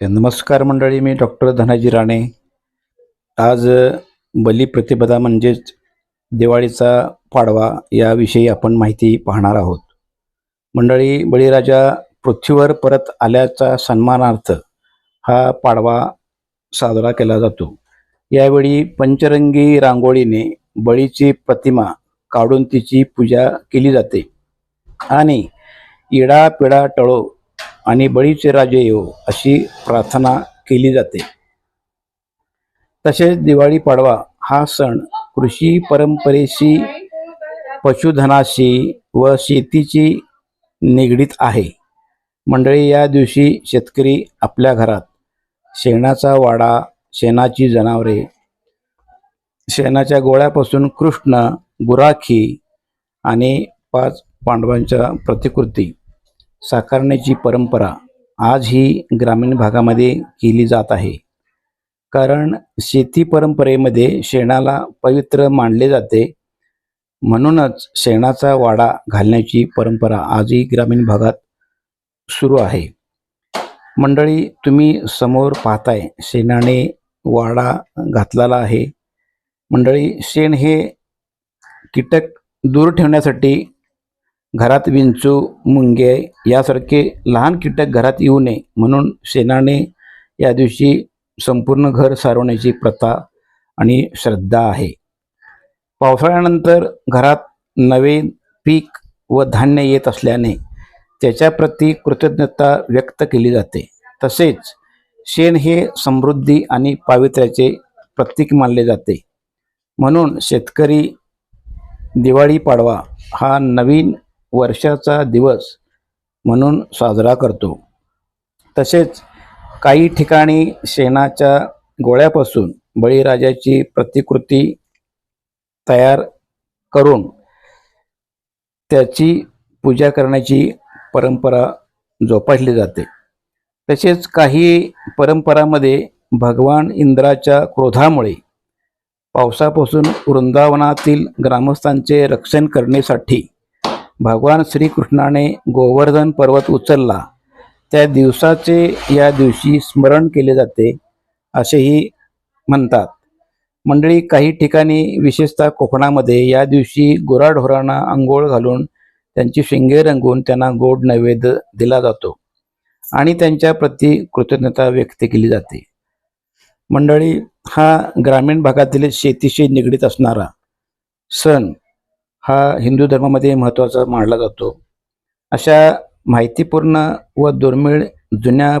नमस्कार मंडळी मी डॉक्टर धनाजी राणे. आज बली बलिप्रतिपदा म्हणजेच दिवाळीचा पाडवा याविषयी आपण माहिती पाहणार आहोत. मंडळी बळीराजा पृथ्वीवर परत आल्याचा सन्मानार्थ हा पाडवा साजरा केला जातो. यावेळी पंचरंगी रांगोळीने बळीची प्रतिमा काढून तिची पूजा केली जाते. आणि इडा पिडा टळो आणि बळीचे राजे येऊ अशी प्रार्थना केली जाते. तसेच दिवाळी पाडवा हा सण कृषी परंपरेशी पशुधनाशी व शेतीची निगडीत आहे. मंडळी या दिवशी शेतकरी आपल्या घरात शेणाचा वाडा शेणाची जनावरे शेणाच्या गोळ्यापासून कृष्ण गुराखी आणि पाच पांडवांच्या प्रतिकृती साकारण्याची परंपरा आजही ग्रामीण भागामध्ये केली जात आहे. कारण शेती परंपरेमध्ये शेणाला पवित्र मानले जाते. म्हणूनच शेणाचा वाडा घालण्याची परंपरा आजही ग्रामीण भागात सुरू आहे. मंडळी तुम्ही समोर पाहताय शेणाने वाडा घातलेला आहे. मंडळी शेण हे कीटक दूर ठेवण्यासाठी घरात विंचू मुंगे यासारखे लहान कीटक घरात येऊ नये म्हणून शेणाने या दिवशी संपूर्ण घर सारवण्याची प्रथा आणि श्रद्धा आहे. पावसाळ्यानंतर घरात नवे पीक व धान्य येत असल्याने त्याच्याप्रती कृतज्ञता व्यक्त केली जाते. तसेच शेण हे समृद्धी आणि पावित्र्याचे प्रतीक मानले जाते. म्हणून शेतकरी दिवाळी पाडवा हा नवीन वर्षाचा दिवस म्हणून साजरा करतो. तसेच काही ठिकाणी शेणाच्या गोळ्यापासून बळीराजाची प्रतिकृती तयार करून त्याची पूजा करण्याची परंपरा जोपासली जाते. तसेच काही परंपरामध्ये भगवान इंद्राच्या क्रोधामुळे पावसापासून वृंदावनातील ग्रामस्थांचे रक्षण करण्यासाठी भगवान श्रीकृष्णाने गोवर्धन पर्वत उचलला. त्या दिवसाचे या दिवशी स्मरण केले जाते असेही म्हणतात. मंडळी काही ठिकाणी विशेषतः कोकणामध्ये या दिवशी गुराढोरांना आंघोळ घालून त्यांची शिंगे रंगवून त्यांना गोड नैवेद्य दिला जातो आणि त्यांच्या प्रती कृतज्ञता व्यक्त केली जाते. मंडळी हा ग्रामीण भागातील शेतीशी निगडीत असणारा सण हा हिंदू धर्मामध्ये महत्त्वाचा मानला जातो. अशा माहितीपूर्ण व दुर्मिळ जुन्या